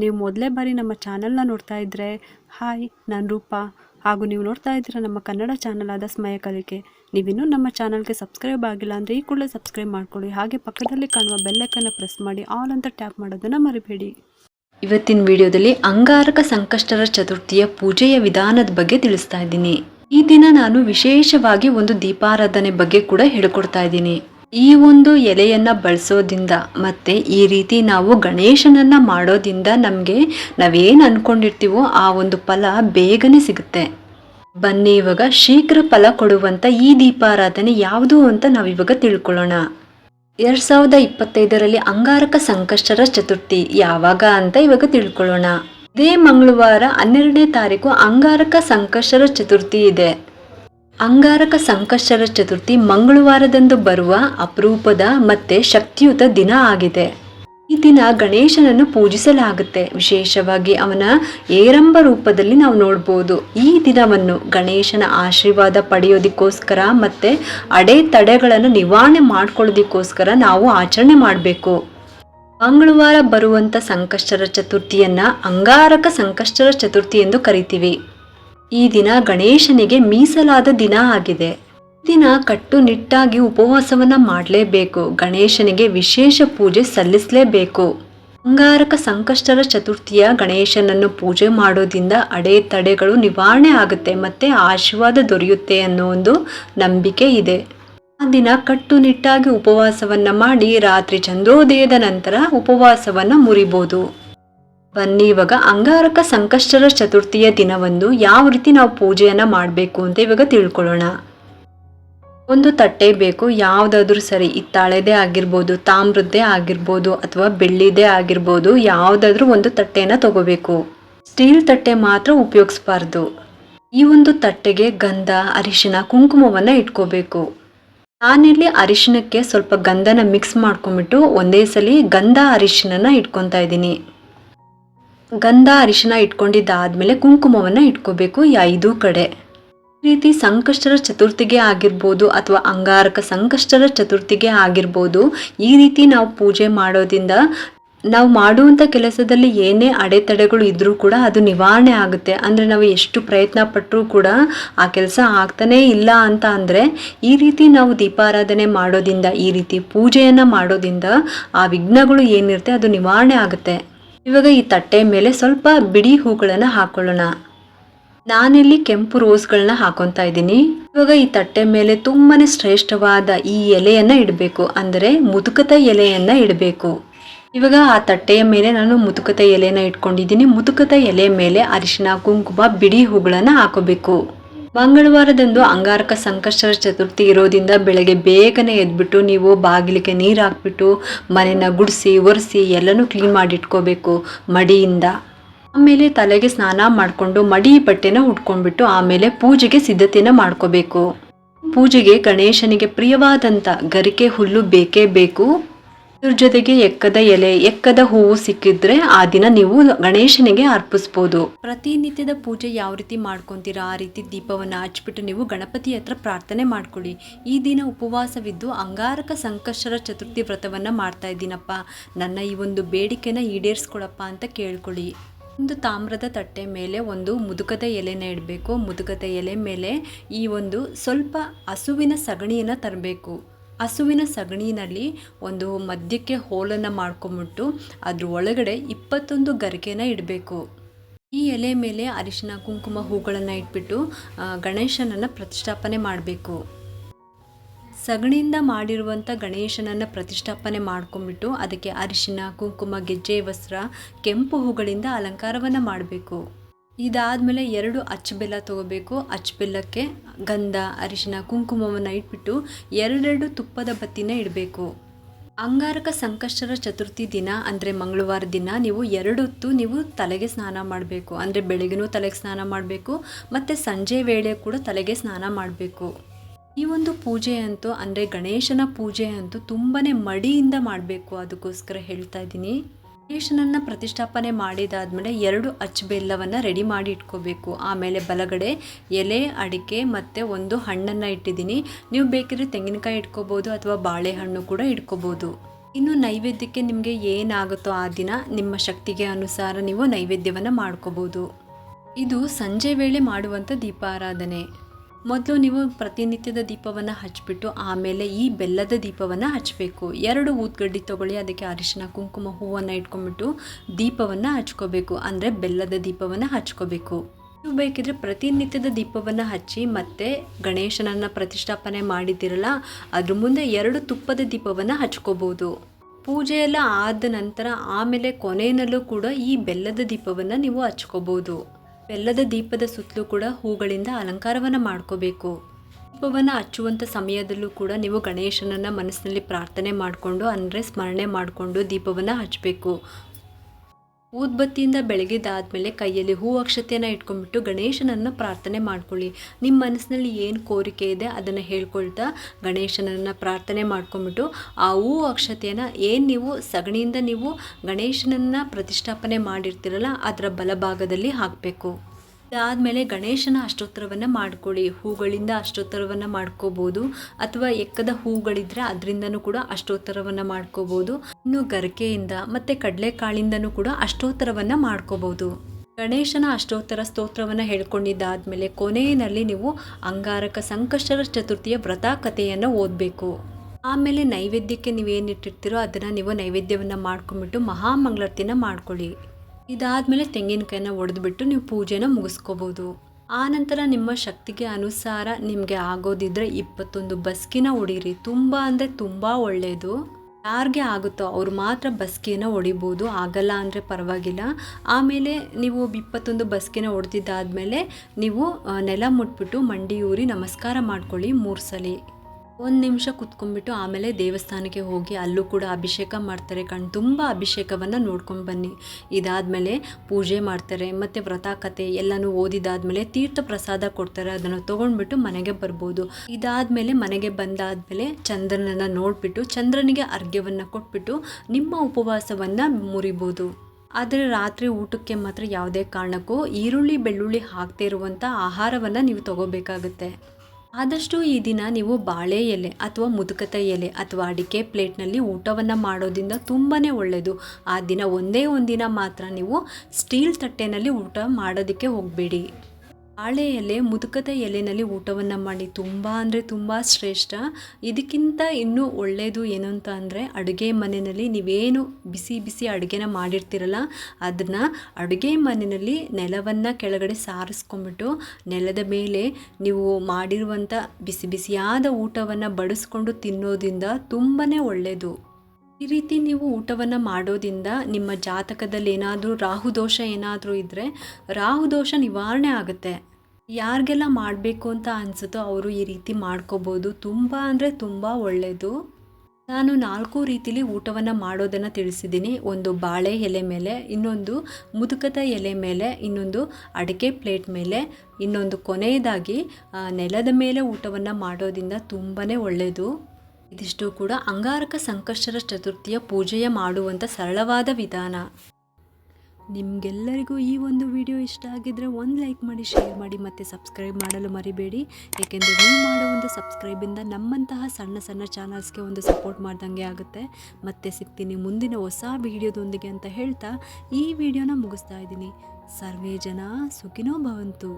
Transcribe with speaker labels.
Speaker 1: ನೀವು ಮೊದಲೇ ಬಾರಿ ನಮ್ಮ ಚಾನಲ್ನ ನೋಡ್ತಾ ಇದ್ದರೆ ಹಾಯ್, ನಾನು ರೂಪ. ಹಾಗೂ ನೀವು ನೋಡ್ತಾ ಇದ್ದೀರ ನಮ್ಮ ಕನ್ನಡ ಚಾನಲ್ ಆದ ಸ್ಮಯ ಕಲಿಕೆ. ನೀವಿನ್ನೂ ನಮ್ಮ ಚಾನಲ್ಗೆ ಸಬ್ಸ್ಕ್ರೈಬ್ ಆಗಿಲ್ಲ ಅಂದರೆ ಈ ಕೂಡಲೇ ಸಬ್ಸ್ಕ್ರೈಬ್ ಮಾಡ್ಕೊಳ್ಳಿ. ಹಾಗೆ ಪಕ್ಕದಲ್ಲಿ ಕಾಣುವ ಬೆಲ್ಲೈಕನ್ನು ಪ್ರೆಸ್ ಮಾಡಿ, ಆಲ್ ಅಂತ ಟ್ಯಾಪ್ ಮಾಡೋದನ್ನು ಮರಿಬೇಡಿ.
Speaker 2: ಇವತ್ತಿನ ವಿಡಿಯೋದಲ್ಲಿ ಅಂಗಾರಕ ಸಂಕಷ್ಟರ ಚತುರ್ಥಿಯ ಪೂಜೆಯ ವಿಧಾನದ ಬಗ್ಗೆ ತಿಳಿಸ್ತಾ ಇದ್ದೀನಿ. ಈ ದಿನ ನಾನು ವಿಶೇಷವಾಗಿ ಒಂದು ದೀಪಾರಾಧನೆ ಬಗ್ಗೆ ಕೂಡ ಹೇಳ್ಕೊಡ್ತಾ ಇದ್ದೀನಿ. ಈ ಒಂದು ಎಲೆಯನ್ನು ಬಳಸೋದ್ರಿಂದ ಮತ್ತು ಈ ರೀತಿ ನಾವು ಗಣೇಶನನ್ನು ಮಾಡೋದ್ರಿಂದ ನಮಗೆ ನಾವೇನು ಅಂದ್ಕೊಂಡಿರ್ತೀವೋ ಆ ಒಂದು ಫಲ ಬೇಗನೆ ಸಿಗುತ್ತೆ. ಬನ್ನಿ ಇವಾಗ ಶೀಘ್ರ ಫಲ ಕೊಡುವಂಥ ಈ ದೀಪಾರಾಧನೆ ಯಾವುದು ಅಂತ ನಾವಿವಾಗ ತಿಳ್ಕೊಳ್ಳೋಣ. ಎರಡು ಸಾವಿರದ ಇಪ್ಪತ್ತೈದರಲ್ಲಿ ಅಂಗಾರಕ ಸಂಕಷ್ಟರ ಚತುರ್ಥಿ ಯಾವಾಗ ಅಂತ ಇವಾಗ ತಿಳ್ಕೊಳ್ಳೋಣ. ಇದೇ ಮಂಗಳವಾರ ಹನ್ನೆರಡನೇ ತಾರೀಕು ಅಂಗಾರಕ ಸಂಕಷ್ಟರ ಚತುರ್ಥಿ ಇದೆ. ಅಂಗಾರಕ ಸಂಕಷ್ಟರ ಚತುರ್ಥಿ ಮಂಗಳವಾರದಂದು ಬರುವ ಅಪರೂಪದ ಮತ್ತೆ ಶಕ್ತಿಯುತ ದಿನ ಆಗಿದೆ. ಈ ದಿನ ಗಣೇಶನನ್ನು ಪೂಜಿಸಲಾಗುತ್ತೆ. ವಿಶೇಷವಾಗಿ ಅವನ ಏರಂಬ ರೂಪದಲ್ಲಿ ನಾವು ನೋಡ್ಬೋದು. ಈ ದಿನವನ್ನು ಗಣೇಶನ ಆಶೀರ್ವಾದ ಪಡೆಯೋದಕ್ಕೋಸ್ಕರ ಮತ್ತೆ ಅಡೆತಡೆಗಳನ್ನು ನಿವಾರಣೆ ಮಾಡ್ಕೊಳ್ಳೋದಕ್ಕೋಸ್ಕರ ನಾವು ಆಚರಣೆ ಮಾಡಬೇಕು. ಮಂಗಳವಾರ ಬರುವಂಥ ಸಂಕಷ್ಟರ ಚತುರ್ಥಿಯನ್ನು ಅಂಗಾರಕ ಸಂಕಷ್ಟರ ಚತುರ್ಥಿ ಎಂದು ಕರಿತೀವಿ. ಈ ದಿನ ಗಣೇಶನಿಗೆ ಮೀಸಲಾದ ದಿನ ಆಗಿದೆ. ದಿನ ಕಟ್ಟುನಿಟ್ಟಾಗಿ ಉಪವಾಸವನ್ನ ಮಾಡಲೇಬೇಕು. ಗಣೇಶನಿಗೆ ವಿಶೇಷ ಪೂಜೆ ಸಲ್ಲಿಸಲೇಬೇಕು. ಅಂಗಾರಕ ಸಂಕಷ್ಟರ ಚತುರ್ಥಿಯ ಗಣೇಶನನ್ನು ಪೂಜೆ ಮಾಡೋದಿಂದ ಅಡೆತಡೆಗಳು ನಿವಾರಣೆ ಆಗುತ್ತೆ ಮತ್ತೆ ಆಶೀರ್ವಾದ ದೊರೆಯುತ್ತೆ ಅನ್ನೋ ಒಂದು ನಂಬಿಕೆ ಇದೆ. ಆ ದಿನ ಕಟ್ಟುನಿಟ್ಟಾಗಿ ಉಪವಾಸವನ್ನ ಮಾಡಿ ರಾತ್ರಿ ಚಂದ್ರೋದಯದ ನಂತರ ಉಪವಾಸವನ್ನ ಮುರಿಬೋದು. ಬನ್ನಿ, ಇವಾಗ ಅಂಗಾರಕ ಸಂಕಷ್ಟರ ಚತುರ್ಥಿಯ ದಿನವಂದು ಯಾವ ರೀತಿ ನಾವು ಪೂಜೆಯನ್ನು ಮಾಡಬೇಕು ಅಂತ ಇವಾಗ ತಿಳ್ಕೊಳ್ಳೋಣ. ಒಂದು ತಟ್ಟೆ ಬೇಕು, ಯಾವುದಾದ್ರೂ ಸರಿ ಹಿತ್ತಾಳೆದೇ ಆಗಿರ್ಬೋದು, ತಾಮ್ರದ್ದೇ ಆಗಿರ್ಬೋದು, ಅಥವಾ ಬೆಳ್ಳಿದೇ ಆಗಿರ್ಬೋದು, ಯಾವುದಾದ್ರೂ ಒಂದು ತಟ್ಟೆಯನ್ನು ತಗೋಬೇಕು. ಸ್ಟೀಲ್ ತಟ್ಟೆ ಮಾತ್ರ ಉಪಯೋಗಿಸ್ಬಾರ್ದು. ಈ ಒಂದು ತಟ್ಟೆಗೆ ಗಂಧ, ಅರಿಶಿನ, ಕುಂಕುಮವನ್ನು ಇಟ್ಕೋಬೇಕು. ನಾನಿಲ್ಲಿ ಅರಿಶಿನಕ್ಕೆ ಸ್ವಲ್ಪ ಗಂಧನ ಮಿಕ್ಸ್ ಮಾಡ್ಕೊಂಡ್ಬಿಟ್ಟು ಒಂದೇ ಸಲ ಗಂಧ, ಅರಿಶಿನನ ಇಟ್ಕೊತಾ ಇದ್ದೀನಿ. ಗಂಧ ಅರಿಶಿನ ಇಟ್ಕೊಂಡಿದ್ದಾದ್ಮೇಲೆ ಕುಂಕುಮವನ್ನ ಇಟ್ಕೋಬೇಕು ಈ ಐದು ಕಡೆ. ರೀತಿ ಸಂಕಷ್ಟರ ಚತುರ್ಥಿಗೆ ಆಗಿರ್ಬೋದು ಅಥವಾ ಅಂಗಾರಕ ಸಂಕಷ್ಟರ ಚತುರ್ಥಿಗೆ ಆಗಿರ್ಬೋದು, ಈ ರೀತಿ ನಾವು ಪೂಜೆ ಮಾಡೋದ್ರಿಂದ ನಾವು ಮಾಡುವಂಥ ಕೆಲಸದಲ್ಲಿ ಏನೇ ಅಡೆತಡೆಗಳು ಇದ್ದರೂ ಕೂಡ ಅದು ನಿವಾರಣೆ ಆಗುತ್ತೆ. ಅಂದರೆ ನಾವು ಎಷ್ಟು ಪ್ರಯತ್ನ ಪಟ್ಟರೂ ಕೂಡ ಆ ಕೆಲಸ ಆಗ್ತಾನೇ ಇಲ್ಲ ಅಂತ ಅಂದರೆ, ಈ ರೀತಿ ನಾವು ದೀಪಾರಾಧನೆ ಮಾಡೋದಿಂದ ಈ ರೀತಿ ಪೂಜೆಯನ್ನು ಮಾಡೋದಿಂದ ಆ ವಿಘ್ನಗಳು ಏನಿರುತ್ತೆ ಅದು ನಿವಾರಣೆ ಆಗುತ್ತೆ. ಇವಾಗ ಈ ತಟ್ಟೆ ಮೇಲೆ ಸ್ವಲ್ಪ ಬಿಡಿ ಹೂಗಳನ್ನು ಹಾಕೊಳ್ಳೋಣ. ನಾನಿಲ್ಲಿ ಕೆಂಪು ರೋಸ್ಗಳನ್ನ ಹಾಕೊತಾ ಇದ್ದೀನಿ. ಇವಾಗ ಈ ತಟ್ಟೆ ಮೇಲೆ ತುಂಬಾನೇ ಶ್ರೇಷ್ಠವಾದ ಈ ಎಲೆಯನ್ನ ಇಡಬೇಕು. ಅಂದರೆ ಮುದುಕತ ಎಲೆಯನ್ನ ಇಡಬೇಕು. ಇವಾಗ ಆ ತಟ್ಟೆಯ ಮೇಲೆ ನಾನು ಮುದುಕತ ಎಲೆನ ಇಟ್ಕೊಂಡಿದ್ದೀನಿ. ಮುದುಕತ ಎಲೆ ಮೇಲೆ ಅರಿಶಿನ ಕುಂಕುಮ, ಬಿಡಿ ಹೂಗಳನ್ನ ಹಾಕೋಬೇಕು. ಮಂಗಳವಾರದಂದು ಅಂಗಾರಕ ಸಂಕಷ್ಟರ ಚತುರ್ಥಿ ಇರೋದ್ರಿಂದ ಬೆಳಗ್ಗೆ ಬೇಗನೆ ಎದ್ಬಿಟ್ಟು ನೀವು ಬಾಗಿಲಿಗೆ ನೀರು ಹಾಕ್ಬಿಟ್ಟು ಮನೆನ ಗುಡಿಸಿ, ಒರೆಸಿ ಎಲ್ಲನೂ ಕ್ಲೀನ್ ಮಾಡಿಟ್ಕೋಬೇಕು ಮಡಿಯಿಂದ. ಆಮೇಲೆ ತಲೆಗೆ ಸ್ನಾನ ಮಾಡಿಕೊಂಡು ಮಡಿ ಬಟ್ಟೆನ ಉಟ್ಕೊಂಡ್ಬಿಟ್ಟು ಆಮೇಲೆ ಪೂಜೆಗೆ ಸಿದ್ಧತೆನ ಮಾಡ್ಕೋಬೇಕು. ಪೂಜೆಗೆ ಗಣೇಶನಿಗೆ ಪ್ರಿಯವಾದಂಥ ಗರಿಕೆ ಹುಲ್ಲು ಬೇಕೇ ಬೇಕು. ಇದ್ರ ಜೊತೆಗೆ ಎಕ್ಕದ ಎಲೆ, ಎಕ್ಕದ ಹೂವು ಸಿಕ್ಕಿದ್ರೆ ಆ ದಿನ ನೀವು ಗಣೇಶನಿಗೆ ಅರ್ಪಿಸ್ಬೋದು. ಪ್ರತಿನಿತ್ಯದ ಪೂಜೆ ಯಾವ ರೀತಿ ಮಾಡ್ಕೊಂತೀರಾ? ಆ ರೀತಿ ದೀಪವನ್ನು ಹಚ್ಬಿಟ್ಟು ನೀವು ಗಣಪತಿ ಹತ್ರ ಪ್ರಾರ್ಥನೆ ಮಾಡ್ಕೊಳ್ಳಿ. ಈ ದಿನ ಉಪವಾಸವಿದ್ದು ಅಂಗಾರಕ ಸಂಕಷ್ಟರ ಚತುರ್ಥಿ ವ್ರತವನ್ನ ಮಾಡ್ತಾ ಇದ್ದೀನಪ್ಪ. ನನ್ನ ಈ ಒಂದು ಬೇಡಿಕೆನ ಈಡೇರಿಸ್ಕೊಳಪ್ಪ ಅಂತ ಕೇಳ್ಕೊಳ್ಳಿ. ಒಂದು ತಾಮ್ರದ ತಟ್ಟೆ ಮೇಲೆ ಒಂದು ಮುದುಕದ ಎಲೆನ ಇಡಬೇಕು. ಮುದುಕದ ಎಲೆ ಮೇಲೆ ಈ ಒಂದು ಸ್ವಲ್ಪ ಹಸುವಿನ ಸಗಣಿಯನ್ನು ತರಬೇಕು. ಹಸುವಿನ ಸಗಣಿನಲ್ಲಿ ಒಂದು ಮಧ್ಯಕ್ಕೆ ಹೋಲನ್ನು ಮಾಡ್ಕೊಂಬಿಟ್ಟು ಅದ್ರ ಒಳಗಡೆ ಇಪ್ಪತ್ತೊಂದು ಗರಿಕೆನ ಇಡಬೇಕು. ಈ ಎಲೆ ಮೇಲೆ ಅರಿಶಿನ, ಕುಂಕುಮ ಹೂಗಳನ್ನು ಇಟ್ಬಿಟ್ಟು ಗಣೇಶನನ್ನು ಪ್ರತಿಷ್ಠಾಪನೆ ಮಾಡಬೇಕು. ಸಗಣಿಯಿಂದ ಮಾಡಿರುವಂಥ ಗಣೇಶನನ್ನು ಪ್ರತಿಷ್ಠಾಪನೆ ಮಾಡ್ಕೊಂಬಿಟ್ಟು ಅದಕ್ಕೆ ಅರಿಶಿನ, ಕುಂಕುಮ, ಗೆಜ್ಜೆ, ವಸ್ತ್ರ, ಕೆಂಪು ಹೂಗಳಿಂದ ಅಲಂಕಾರವನ್ನು ಮಾಡಬೇಕು. ಇದಾದಮೇಲೆ ಎರಡು ಅಚ್ಚಬೆಲ್ಲ ತಗೋಬೇಕು. ಅಚ್ಚಬೆಲ್ಲಕ್ಕೆ ಗಂಧ, ಅರಿಶಿನ, ಕುಂಕುಮವನ್ನು ಇಟ್ಬಿಟ್ಟು ಎರಡೆರಡು ತುಪ್ಪದ ಬತ್ತಿನ ಇಡಬೇಕು. ಅಂಗಾರಕ ಸಂಕಷ್ಟರ ಚತುರ್ಥಿ ದಿನ ಅಂದರೆ ಮಂಗಳವಾರ ದಿನ ನೀವು ಎರಡು ಹೊತ್ತು ನೀವು ತಲೆಗೆ ಸ್ನಾನ ಮಾಡಬೇಕು. ಅಂದರೆ ಬೆಳಗ್ಗೆನೂ ತಲೆಗೆ ಸ್ನಾನ ಮಾಡಬೇಕು, ಮತ್ತು ಸಂಜೆ ವೇಳೆ ಕೂಡ ತಲೆಗೆ ಸ್ನಾನ ಮಾಡಬೇಕು. ಈ ಒಂದು ಪೂಜೆ ಅಂತೂ ಅಂದರೆ ಗಣೇಶನ ಪೂಜೆ ಅಂತೂ ತುಂಬಾ ಮಡಿಯಿಂದ ಮಾಡಬೇಕು. ಅದಕ್ಕೋಸ್ಕರ ಹೇಳ್ತಾ ಇದ್ದೀನಿ. ಗಣೇಶನನ್ನು ಪ್ರತಿಷ್ಠಾಪನೆ ಮಾಡಿದಾದ್ಮೇಲೆ ಎರಡು ಅಚ್ಚು ಬೆಲ್ಲವನ್ನು ರೆಡಿ ಮಾಡಿ ಇಟ್ಕೋಬೇಕು. ಆಮೇಲೆ ಬಲಗಡೆ ಎಲೆ, ಅಡಿಕೆ ಮತ್ತು ಒಂದು ಹಣ್ಣನ್ನು ಇಟ್ಟಿದ್ದೀನಿ. ನೀವು ಬೇಕಿದ್ರೆ ತೆಂಗಿನಕಾಯಿ ಇಟ್ಕೋಬೋದು ಅಥವಾ ಬಾಳೆಹಣ್ಣು ಕೂಡ ಇಟ್ಕೋಬೋದು. ಇನ್ನು ನೈವೇದ್ಯಕ್ಕೆ ನಿಮಗೆ ಏನಾಗುತ್ತೋ ಆ ದಿನ ನಿಮ್ಮ ಶಕ್ತಿಗೆ ಅನುಸಾರ ನೀವು ನೈವೇದ್ಯವನ್ನು ಮಾಡ್ಕೋಬೋದು. ಇದು ಸಂಜೆ ವೇಳೆ ಮಾಡುವಂಥ ದೀಪಾರಾಧನೆ. ಮೊದಲು ನೀವು ಪ್ರತಿನಿತ್ಯದ ದೀಪವನ್ನು ಹಚ್ಚಿಬಿಟ್ಟು ಆಮೇಲೆ ಈ ಬೆಲ್ಲದ ದೀಪವನ್ನು ಹಚ್ಚಬೇಕು ಎರಡು ಊದ್ಗಡ್ಡಿ ತೊಗೊಳ್ಳಿ, ಅದಕ್ಕೆ ಅರಿಶಿನ, ಕುಂಕುಮ ಹೂವನ್ನು ಇಟ್ಕೊಂಡ್ಬಿಟ್ಟು ದೀಪವನ್ನು ಹಚ್ಕೋಬೇಕು. ಅಂದರೆ ಬೆಲ್ಲದ ದೀಪವನ್ನು ಹಚ್ಕೋಬೇಕು. ನೀವು ಬೇಕಿದ್ರೆ ಪ್ರತಿನಿತ್ಯದ ದೀಪವನ್ನು ಹಚ್ಚಿ ಮತ್ತೆ ಗಣೇಶನನ್ನು ಪ್ರತಿಷ್ಠಾಪನೆ ಮಾಡಿದ್ದೀರಲ್ಲ, ಅದ್ರ ಮುಂದೆ ಎರಡು ತುಪ್ಪದ ದೀಪವನ್ನು ಹಚ್ಕೋಬೋದು. ಪೂಜೆ ಆದ ನಂತರ ಆಮೇಲೆ ಕೊನೆಯಲ್ಲೂ ಕೂಡ ಈ ಬೆಲ್ಲದ ದೀಪವನ್ನು ನೀವು ಹಚ್ಕೋಬೋದು. ಬೆಲ್ಲದ ದೀಪದ ಸುತ್ತಲೂ ಕೂಡ ಹೂಗಳಿಂದ ಅಲಂಕಾರವನ್ನು ಮಾಡ್ಕೋಬೇಕು. ದೀಪವನ್ನು ಹಚ್ಚುವಂಥ ಸಮಯದಲ್ಲೂ ಕೂಡ ನೀವು ಗಣೇಶನನ್ನು ಮನಸ್ಸಿನಲ್ಲಿ ಪ್ರಾರ್ಥನೆ ಮಾಡಿಕೊಂಡು, ಅಂದರೆ ಸ್ಮರಣೆ ಮಾಡಿಕೊಂಡು ದೀಪವನ್ನು ಹಚ್ಚಬೇಕು ಊದ್ಬತ್ತಿಯಿಂದ ಬೆಳಗಿದಾದ್ಮೇಲೆ ಕೈಯಲ್ಲಿ ಹೂ ಅಕ್ಷತೆಯನ್ನು ಇಟ್ಕೊಂಡ್ಬಿಟ್ಟು ಗಣೇಶನನ್ನು ಪ್ರಾರ್ಥನೆ ಮಾಡ್ಕೊಳ್ಳಿ. ನಿಮ್ಮ ಮನಸ್ಸಿನಲ್ಲಿ ಏನು ಕೋರಿಕೆ ಇದೆ ಅದನ್ನು ಹೇಳ್ಕೊಳ್ತಾ ಗಣೇಶನನ್ನು ಪ್ರಾರ್ಥನೆ ಮಾಡ್ಕೊಂಡ್ಬಿಟ್ಟು ಆ ಹೂ ಅಕ್ಷತೆಯನ್ನು ಏನು ನೀವು ಸಗಣಿಯಿಂದ ನೀವು ಗಣೇಶನನ್ನು ಪ್ರತಿಷ್ಠಾಪನೆ ಮಾಡಿರ್ತೀರಲ್ಲ ಅದರ ಬಲಭಾಗದಲ್ಲಿ ಹಾಕಬೇಕು. ಅದಾದಮೇಲೆ ಗಣೇಶನ ಅಷ್ಟೋತ್ತರವನ್ನು ಮಾಡ್ಕೊಳ್ಳಿ. ಹೂಗಳಿಂದ ಅಷ್ಟೋತ್ತರವನ್ನು ಮಾಡ್ಕೋಬೋದು. ಅಥವಾ ಎಕ್ಕದ ಹೂಗಳಿದ್ರೆ ಅದರಿಂದನೂ ಕೂಡ ಅಷ್ಟೋತ್ತರವನ್ನು ಮಾಡ್ಕೋಬೋದು. ಇನ್ನು ಗರಿಕೆಯಿಂದ ಮತ್ತು ಕಡಲೆಕಾಳಿಂದನೂ ಕೂಡ ಅಷ್ಟೋತ್ತರವನ್ನು ಮಾಡ್ಕೋಬೋದು. ಗಣೇಶನ ಅಷ್ಟೋತ್ತರ ಸ್ತೋತ್ರವನ್ನು ಹೇಳ್ಕೊಂಡಿದ್ದಾದಮೇಲೆ ಕೊನೆಯಲ್ಲಿ ನೀವು ಅಂಗಾರಕ ಸಂಕಷ್ಟರ ಚತುರ್ಥಿಯ ವ್ರತ ಕಥೆಯನ್ನು ಓದಬೇಕು. ಆಮೇಲೆ ನೈವೇದ್ಯಕ್ಕೆ ನೀವೇನಿಟ್ಟಿರ್ತೀರೋ ಅದನ್ನು ನೀವು ನೈವೇದ್ಯವನ್ನು ಮಾಡ್ಕೊಂಬಿಟ್ಟು ಮಹಾಮಂಗಳಾರತಿನ ಮಾಡ್ಕೊಳ್ಳಿ. ಇದಾದಮೇಲೆ ತೆಂಗಿನಕಾಯಿನ ಒಡೆದ್ಬಿಟ್ಟು ನೀವು ಪೂಜೆನ ಮುಗಿಸ್ಕೋಬೋದು. ಆನಂತರ ನಿಮ್ಮ ಶಕ್ತಿಗೆ ಅನುಸಾರ ನಿಮಗೆ ಆಗೋದಿದ್ರೆ ಇಪ್ಪತ್ತೊಂದು ಬಸ್ಕಿನ ಹೊಡೀರಿ. ತುಂಬ ಅಂದರೆ ತುಂಬ ಒಳ್ಳೆಯದು ಯಾರಿಗೆ ಆಗುತ್ತೋ ಅವ್ರು ಮಾತ್ರ ಬಸ್ಕಿನ ಹೊಡಿಬೋದು. ಆಗಲ್ಲ ಅಂದರೆ ಪರವಾಗಿಲ್ಲ. ಆಮೇಲೆ ನೀವು ಇಪ್ಪತ್ತೊಂದು ಬಸ್ಕಿನ ಹೊಡೆದಿದ್ದಾದಮೇಲೆ ನೀವು ನೆಲ ಮುಟ್ಬಿಟ್ಟು ಮಂಡಿ ಊರಿ ನಮಸ್ಕಾರ ಮಾಡ್ಕೊಳ್ಳಿ ಮೂರು ಸಲ ಒಂದು ನಿಮಿಷ ಕುತ್ಕೊಂಡ್ಬಿಟ್ಟು ಆಮೇಲೆ ದೇವಸ್ಥಾನಕ್ಕೆ ಹೋಗಿ ಅಲ್ಲೂ ಕೂಡ ಅಭಿಷೇಕ ಮಾಡ್ತಾರೆ ಕಣ್. ತುಂಬ ಅಭಿಷೇಕವನ್ನು ನೋಡ್ಕೊಂಡು ಬನ್ನಿ. ಇದಾದಮೇಲೆ ಪೂಜೆ ಮಾಡ್ತಾರೆ, ಮತ್ತು ವ್ರತ ಕಥೆ ಎಲ್ಲನೂ ಓದಿದಾದಮೇಲೆ ತೀರ್ಥ ಪ್ರಸಾದ ಕೊಡ್ತಾರೆ, ಅದನ್ನು ತೊಗೊಂಡ್ಬಿಟ್ಟು ಮನೆಗೆ ಬರ್ಬೋದು. ಇದಾದಮೇಲೆ ಮನೆಗೆ ಬಂದಾದಮೇಲೆ ಚಂದ್ರನನ್ನು ನೋಡಿಬಿಟ್ಟು ಚಂದ್ರನಿಗೆ ಅರ್ಘ್ಯವನ್ನು ಕೊಟ್ಬಿಟ್ಟು ನಿಮ್ಮ ಉಪವಾಸವನ್ನು ಮುರಿಬೋದು. ಆದರೆ ರಾತ್ರಿ ಊಟಕ್ಕೆ ಮಾತ್ರ ಯಾವುದೇ ಕಾರಣಕ್ಕೂ ಈರುಳ್ಳಿ, ಬೆಳ್ಳುಳ್ಳಿ ಹಾಕದೇ ಇರುವಂಥ ಆಹಾರವನ್ನು ನೀವು ತಗೋಬೇಕಾಗುತ್ತೆ. ಆದಷ್ಟು ಈ ದಿನ ನೀವು ಬಾಳೆ ಎಲೆ ಅಥವಾ ಮುದುಕತ ಎಲೆ ಅಥವಾ ಅಡಿಕೆ ಪ್ಲೇಟ್ನಲ್ಲಿ ಊಟವನ್ನು ಮಾಡೋದ್ರಿಂದ ತುಂಬಾ ಒಳ್ಳೆಯದು ಆ ದಿನ ಒಂದೇ ಒಂದಿನ ಮಾತ್ರ ನೀವು ಸ್ಟೀಲ್ ತಟ್ಟೆನಲ್ಲಿ ಊಟ ಮಾಡೋದಕ್ಕೆ ಹೋಗಬೇಡಿ. ಬಾಳೆ ಎಲೆ ಮುದುಕದ ಎಲೆನಲ್ಲಿ ಊಟವನ್ನು ಮಾಡಿ ತುಂಬ ಅಂದರೆ ತುಂಬ ಶ್ರೇಷ್ಠ. ಇದಕ್ಕಿಂತ ಇನ್ನೂ ಒಳ್ಳೆಯದು ಏನು ಅಂತ ಅಂದರೆ ಅಡುಗೆ ಮನೆಯಲ್ಲಿ ನೀವೇನು ಬಿಸಿ ಬಿಸಿ ಅಡುಗೆನ ಮಾಡಿರ್ತೀರಲ್ಲ, ಅದನ್ನು ಅಡುಗೆ ಮನೆಯಲ್ಲಿ ನೆಲವನ್ನು ಕೆಳಗಡೆ ಸಾರಿಸ್ಕೊಂಬಿಟ್ಟು ನೆಲದ ಮೇಲೆ ನೀವು ಮಾಡಿರುವಂಥ ಬಿಸಿ ಬಿಸಿಯಾದ ಊಟವನ್ನು ಬಡಿಸ್ಕೊಂಡು ತಿನ್ನೋದ್ರಿಂದ ತುಂಬಾ ಒಳ್ಳೆಯದು ಈ ರೀತಿ ನೀವು ಊಟವನ್ನು ಮಾಡೋದ್ರಿಂದ ನಿಮ್ಮ ಜಾತಕದಲ್ಲಿ ಏನಾದರೂ ರಾಹು ದೋಷ ಏನಾದರೂ ಇದ್ದರೆ ರಾಹು ದೋಷ ನಿವಾರಣೆ ಆಗುತ್ತೆ. ಯಾರಿಗೆಲ್ಲ ಮಾಡಬೇಕು ಅಂತ ಅನಿಸುತ್ತೋ ಅವರು ಈ ರೀತಿ ಮಾಡ್ಕೋಬೋದು. ತುಂಬ ಅಂದರೆ ತುಂಬ ಒಳ್ಳೆಯದು ನಾನು ನಾಲ್ಕು ರೀತಿಲಿ ಊಟವನ್ನು ಮಾಡೋದನ್ನು ತಿಳಿಸಿದ್ದೀನಿ. ಒಂದು ಬಾಳೆ ಎಲೆ ಮೇಲೆ, ಇನ್ನೊಂದು ಮುದುಕದ ಎಲೆ ಮೇಲೆ, ಇನ್ನೊಂದು ಅಡಿಕೆ ಪ್ಲೇಟ್ ಮೇಲೆ, ಇನ್ನೊಂದು ಕೊನೆಯದಾಗಿ ನೆಲದ ಮೇಲೆ ಊಟವನ್ನು ಮಾಡೋದ್ರಿಂದ ತುಂಬಾ ಒಳ್ಳೆಯದು ಇದಿಷ್ಟು ಕೂಡ ಅಂಗಾರಕ ಸಂಕಷ್ಟರ ಚತುರ್ಥಿಯ ಪೂಜೆಯ ಮಾಡುವಂಥ ಸರಳವಾದ ವಿಧಾನ.
Speaker 1: ನಿಮಗೆಲ್ಲರಿಗೂ ಈ ಒಂದು ವಿಡಿಯೋ ಇಷ್ಟ ಆಗಿದ್ರೆ ಒಂದು ಲೈಕ್ ಮಾಡಿ, ಶೇರ್ ಮಾಡಿ ಮತ್ತು ಸಬ್ಸ್ಕ್ರೈಬ್ ಮಾಡಲು ಮರಿಬೇಡಿ. ಏಕೆಂದರೆ ನೀವು ಮಾಡೋ ಒಂದು ಸಬ್ಸ್ಕ್ರೈಬಿಂದ ನಮ್ಮಂತಹ ಸಣ್ಣ ಸಣ್ಣ ಚಾನಲ್ಸ್ಗೆ ಒಂದು ಸಪೋರ್ಟ್ ಮಾಡ್ದಂಗೆ ಆಗುತ್ತೆ. ಮತ್ತೆ ಸಿಗ್ತೀನಿ ಮುಂದಿನ ಹೊಸ ವಿಡಿಯೋದೊಂದಿಗೆ ಅಂತ ಹೇಳ್ತಾ ಈ ವಿಡಿಯೋನ ಮುಗಿಸ್ತಾ ಇದ್ದೀನಿ. ಸರ್ವೇ ಜನ ಸುಖಿನೋ ಭವಂತು.